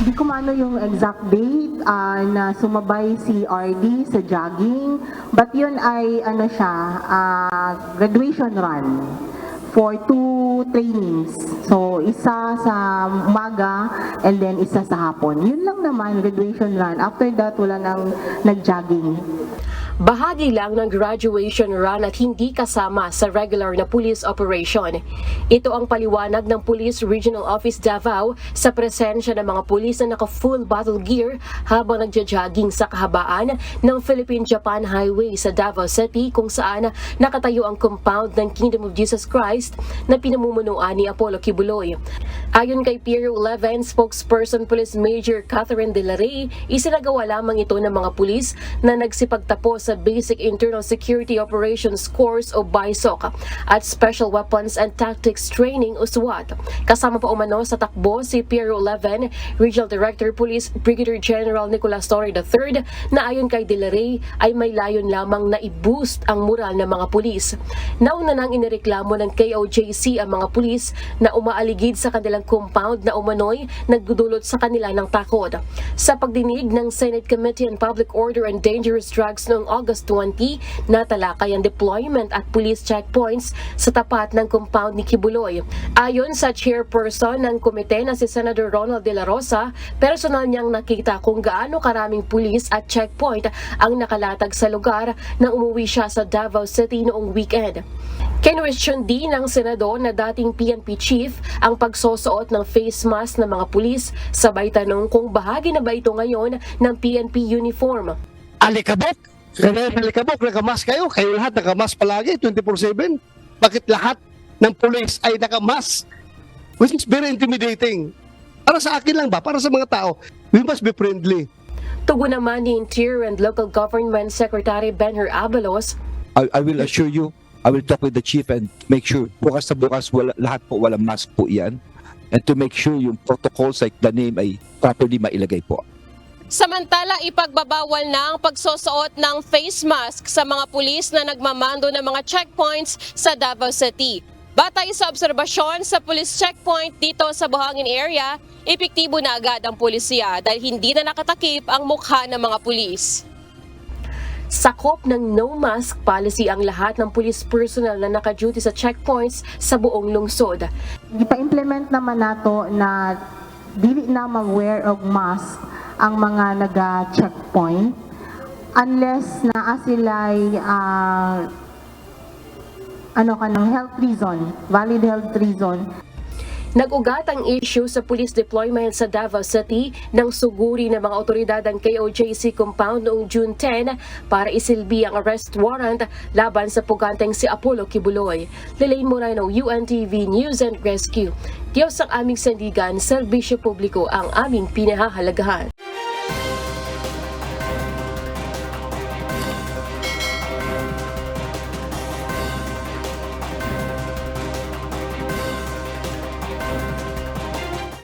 Di ko maano yung exact date ah, na sumabay si RD sa jogging. But yun ay ano siya, ah, graduation run for two trainings. So, isa sa umaga and then isa sa hapon. Yun lang naman, graduation run. After that, wala nang nag-jogging. Bahagi lang ng graduation run at hindi kasama sa regular na police operation. Ito ang paliwanag ng Police Regional Office Davao sa presensya ng mga pulis na naka-full battle gear habang nagja-jogging sa kahabaan ng Philippine-Japan Highway sa Davao City kung saan nakatayo ang compound ng Kingdom of Jesus Christ na pinamumunuan ni Apollo Kibuloy. Ayon kay Piero 11 spokesperson Police Major Catherine De La Rey, isinagawa lamang ito ng mga pulis na nagsipagtapos sa Basic Internal Security Operations Course o BISOC at Special Weapons and Tactics Training o SWAT. Kasama pa umano sa takbo si Piero 11, Regional Director Police Brigadier General Nicolas Torre III na ayon kay De La Rey ay may layon lamang na i-boost ang moral ng mga pulis. Nauna nang inireklamo ng KOJC ang mga pulis na umaaligid sa kanilang compound na umano'y nagdudulot sa kanila ng takot. Sa pagdinig ng Senate Committee on Public Order and Dangerous Drugs noong August 20, natalakay ang deployment at police checkpoints sa tapat ng compound ni Kibuloy. Ayon sa chairperson ng komite na si Senator Ronald De La Rosa, personal niyang nakita kung gaano karaming pulis at checkpoint ang nakalatag sa lugar nang umuwi siya sa Davao City noong weekend. Kinwestiyon din ng senador na dating PNP chief ang pagsosuot ng face mask ng mga pulis, sabay tanong kung bahagi na ba ito ngayon ng PNP uniform. alikabok. Kaya alikabok, nakamas kayo. Kayo lahat nakamas palagi, 24-7. Bakit lahat ng police ay nakamas? Which is very intimidating. Para sa akin lang ba? Para sa mga tao, we must be friendly. Tugon naman ni Interior and Local Government Secretary Benher Abalos, I, I will assure you, I will talk with the chief and make sure bukas sa bukas wala, lahat po walang mask po yan. And to make sure yung protocols like the name ay properly mailagay po. Samantala, ipagbabawal na ang pagsusuot ng face mask sa mga pulis na nagmamando ng mga checkpoints sa Davao City. Batay sa obserbasyon sa police checkpoint dito sa Buhangin area, epektibo na agad ang pulisya dahil hindi na nakatakip ang mukha ng mga pulis. sakop ng no mask policy ang lahat ng police personnel na naka-duty sa checkpoints sa buong lungsod. Ipa-implement naman nato na dili na mag-wear og mask ang mga naga-checkpoint unless na sila'y ah, ano ka ng health reason, valid health reason. Nag-ugat ang issue sa police deployment sa Davao City nang suguri ng mga otoridad ang KOJC compound noong June 10 para isilbi ang arrest warrant laban sa puganteng si Apollo Kibuloy. Lelaine Moreno, UNTV News and Rescue. Diyos ang aming sandigan, serbisyo publiko ang aming pinahahalagahan.